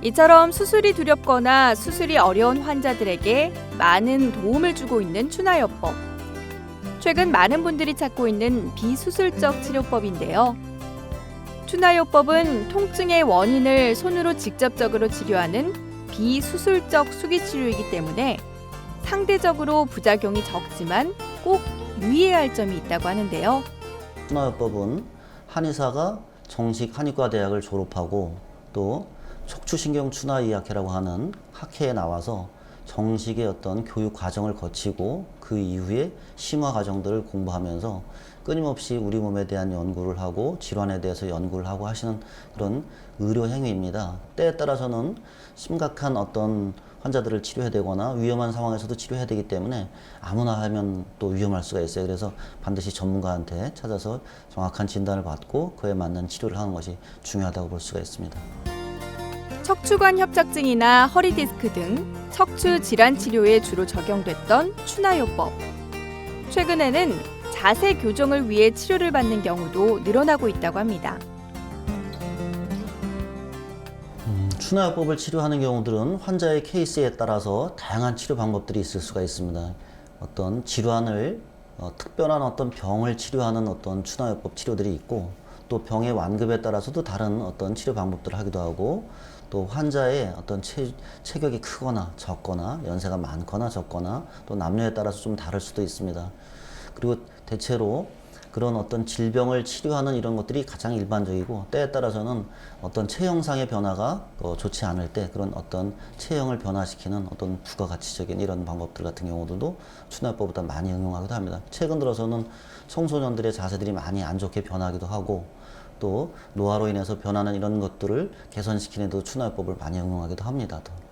이처럼 수술이 두렵거나 수술이 어려운 환자들에게 많은 도움을 주고 있는 추나요법. 최근 많은 분들이 찾고 있는 비수술적 치료법인데요. 추나요법은 통증의 원인을 손으로 직접적으로 치료하는 비수술적 수기 치료이기 때문에 상대적으로 부작용이 적지만 꼭 유의해야 할 점이 있다고 하는데요. 순화요법은 한의사가 정식 한의과 대학을 졸업하고 또 척추신경춘화의학회라고 하는 학회에 나와서 정식의 어떤 교육 과정을 거치고 그 이후에 심화 과정들을 공부하면서 끊임없이 우리 몸에 대한 연구를 하고 질환에 대해서 연구를 하고 하시는 그런 의료 행위입니다. 때에 따라서는 심각한 어떤 환자들을 치료해야 되거나 위험한 상황에서도 치료해야 되기 때문에 아무나 하면 또 위험할 수가 있어요. 그래서 반드시 전문가한테 찾아서 정확한 진단을 받고 그에 맞는 치료를 하는 것이 중요하다고 볼 수가 있습니다. 척추관 협착증이나 허리 디스크 등 척추 질환 치료에 주로 적용됐던 추나요법. 최근에는 자세 교정을 위해 치료를 받는 경우도 늘어나고 있다고 합니다. 추나요법을 치료하는 경우들은 환자의 케이스에 따라서 다양한 치료 방법들이 있을 수가 있습니다. 어떤 질환을 어, 특별한 어떤 병을 치료하는 어떤 추나요법 치료들이 있고 또 병의 완급에 따라서도 다른 어떤 치료 방법들을 하기도 하고 또 환자의 어떤 체, 체격이 크거나 적거나 연세가 많거나 적거나 또 남녀에 따라서 좀 다를 수도 있습니다. 그리고 대체로 그런 어떤 질병을 치료하는 이런 것들이 가장 일반적이고 때에 따라서는 어떤 체형상의 변화가 어, 좋지 않을 때 그런 어떤 체형을 변화시키는 어떤 부가가치적인 이런 방법들 같은 경우들도 추나요법보다 많이 응용하기도 합니다. 최근 들어서는 청소년들의 자세들이 많이 안 좋게 변하기도 하고 또 노화로 인해서 변하는 이런 것들을 개선시키는 데도 추나요법을 많이 응용하기도 합니다. 더.